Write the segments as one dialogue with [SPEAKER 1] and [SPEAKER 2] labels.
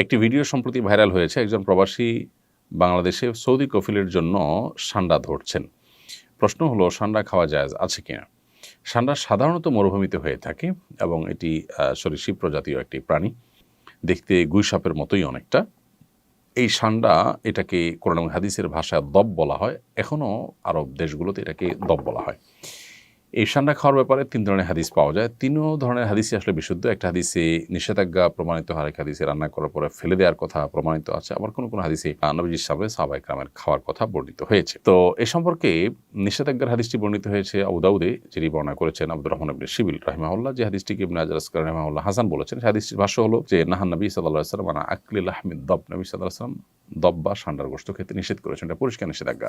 [SPEAKER 1] একটি ভিডিও সম্প্রতি ভাইরাল হয়েছে। একজন প্রবাসী বাংলাদেশে সৌদি কফিলের জন্য সান্ডা ধরছেন। প্রশ্ন হলো, সান্ডা খাওয়া যায় আছে কিনা? সান্ডা সাধারণত মরুভূমিতে হয়ে থাকে এবং এটি সরীসৃপ প্রজাতীয় একটি প্রাণী। দেখতে গুইসাপের মতোই অনেকটা। এই সান্ডা এটাকে কোরআন হাদিসের ভাষায় দব বলা হয়। এখনও আরব দেশগুলোতে এটাকে দব বলা হয়। এই সান্ডা খাওয়ার ব্যাপারে তিন ধরনের হাদিস পাওয়া যায়। তিনও ধরনের হাদিসই আসলে বিশুদ্ধ। একটা হাদিসে নিষেধাজ্ঞা প্রমাণিত হয় এক হাদিসে রান্না করার পরে ফেলে দেওয়ার কথা প্রমাণিত আছে। আবার কোনো কোনো হাদিসে নবীজির সামনে সাহাবাই গ্রামের খাওয়ার কথা বর্ণিত হয়েছে। তো এ সম্পর্কে নিষেধাজ্ঞার হাদিসটি বর্ণিত হয়েছে আবুদাউদে যিনি বর্ণনা করেছেন আব্দুর রহমান ইবনে শিবিল রাহিমাহুল্লাহ। যে হাদিসটিকে ইবনে আজর আসকার রাহিমাহুল্লাহ হাসান বলেছেন, সেই হাদিসটির ভাষ্য হলো যে, নাহান নবী সাল্লাহ সাল্লাম মানে আকলিল আহমেদ দব। নবী সাল্লাহ সাল্লাম দব বা সান্ডার গোস্ত খেতে নিষেধ করেছেন। এটা পরিষ্কার নিষেধাজ্ঞা।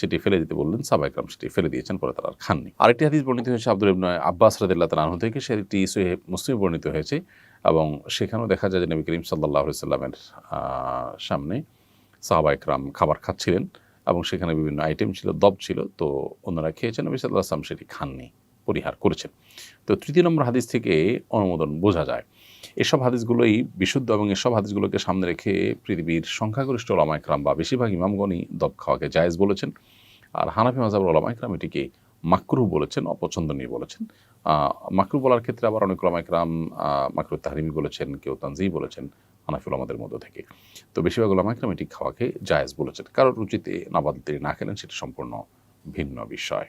[SPEAKER 1] সেটি ফেলে দিতে বললেন সাবাইকরাম সেটি ফেলে দিয়েছেন, পরে তারা আর খাননি। আরেকটি হাদিস বর্ণিত হয়েছে আব্দুল ইবনে আব্বাস রাদিল্লাহ তালাহ থেকে, সেটি সহি মুসলিম বর্ণিত হয়েছে এবং সেখানেও দেখা যায় যে নবী করিম সাল্লাহ সাল্লামের সামনে সাহাবা একরাম খাবার খাচ্ছিলেন এবং সেখানে বিভিন্ন আইটেম ছিল, দব ছিল, তো অন্যরা খেয়েছেন, নবী সাল্লাহ আসলাম সেটি খাননি, পরিহার করেছেন। তো তৃতীয় নম্বর হাদিস থেকে অনুমোদন বোঝা যায় এসব হাদিসগুলোই বিশুদ্ধ এবং এসব হাদিসগুলোকে সামনে রেখে পৃথিবীর সংখ্যাগরিষ্ঠ ওলামা একরাম বা বেশিরভাগ ইমামগণই দব খাওয়াকে জায়েজ বলেছেন আর হানাফি মাজাব ওলামা একরাম এটিকে মাকরুহ বলেছেন, অপছন্দনীয় বলেছেন। মাকরু বলার ক্ষেত্রে আবার অনেক ওলামা একরাম মাকরু তাহরিমি বলেছেন, কেউ তানজি বলেছেন, হানাফি ওলামাদের মধ্য থেকে। তো বেশিরভাগ ওলামা একরাম এটি খাওয়াকে জায়েজ বলেছেন। কারোর রুচিতে নাবাদ তিনি না খেলেন, সেটি সম্পূর্ণ ভিন্ন বিষয়।